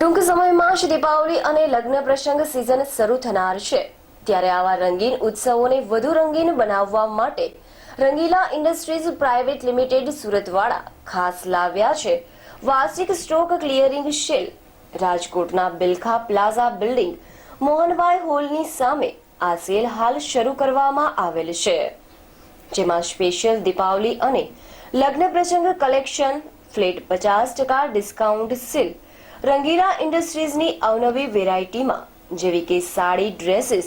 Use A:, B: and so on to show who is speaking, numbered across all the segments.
A: ટૂંક સમયમાં જ દીપાવલી અને લગ્ન પ્રસંગ સિઝન શરૂ થનાર છે. ત્યારે આવા રંગીન ઉત્સવોને વધુ રંગીન બનાવવા માટે રંગીલા ઇન્ડસ્ટ્રીઝ પ્રાઇવેટ લિમિટેડ સુરતવાળા ખાસ લાવ્યા છે. વાર્ષિક સ્ટોક ક્લિયરિંગ સેલ રાજકોટના બિલખા પ્લાઝા બિલ્ડિંગ, મોહનભાઈ હોલની સામે આ સેલ હાલ શરૂ કરવામાં આવેલ છે. જેમાં સ્પેશિયલ દીપાવલી અને લગ્ન પ્રસંગ કલેક્શન ફ્લેટ પચાસ ટકા ડિસ્કાઉન્ટ સેલ રંગીલા ઇન્ડસ્ટ્રીઝની અવનવી વેરાયટીમાં, જેવી કે sari, dresses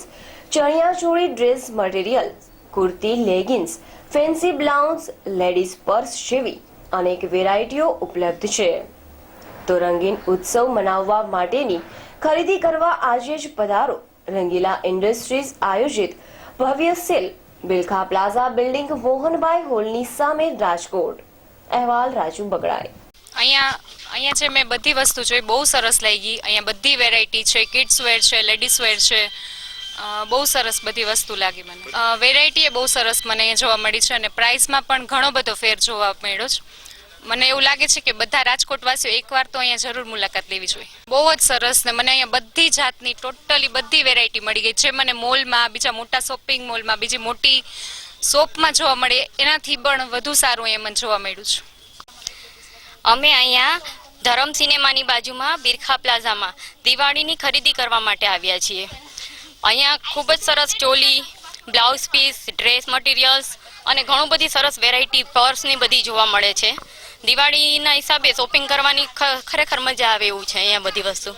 A: chaniya choli dress material, kurti, leggings, fancy blouse, ladies purse જેવી અનેક વેરાયટીઓ ઉપલબ્ધ છે. તો રંગીન ઉત્સવ મનાવવા માટેની ખરીદી કરવા આજે જ પધારો રંગીલા ઇન્ડસ્ટ્રીઝ આયોજિત ભવ્ય sale Bilkha plaza building Mohanbhai હોલની સામે રાજકોટ. અહેવાલ રાજુ બગડાય.
B: અહીંયા અહીંયા છે મેં બધી વસ્તુ જોઈ, બહુ સરસ લાગી. અહીંયા બધી વેરાયટી છે કિડ્સ વેર છે લેડીઝ વેર છે. બહુ સરસ બધી વસ્તુ લાગી મને. વેરાયટી એ બહુ સરસ મને અહીંયા જોવા મળી છે અને પ્રાઇસમાં પણ ઘણો બધો ફેર જોવા મળ્યો છે. મને એવું લાગે છે કે બધા રાજકોટવાસીઓ એકવાર તો અહીંયા જરૂર મુલાકાત લેવી જોઈએ. બહુ જ સરસ ને મને અહીંયા બધી જાતની ટોટલી બધી વેરાયટી મળી ગઈ. જે મને મોલમાં બીજા મોટા શોપિંગ મોલમાં બીજી મોટી શોપમાં જોવા મળે, એનાથી પણ વધુ સારું અહીંયા મને જોવા મળ્યું છે.
C: અમે અહીંયા ધરમ સિનેમાની બાજુમાં બિરખા પ્લાઝામાં દિવાળીની ખરીદી કરવા માટે આવ્યા છીએ. અહીંયા ખૂબ જ સરસ choli, blouse piece, dress materials અને ઘણું બધી સરસ વેરાયટી પર્સની બધી જોવા મળે છે. દિવાળીના હિસાબે શોપિંગ કરવાની ખરેખર મજા આવે એવું છે અહીંયા બધી વસ્તુ.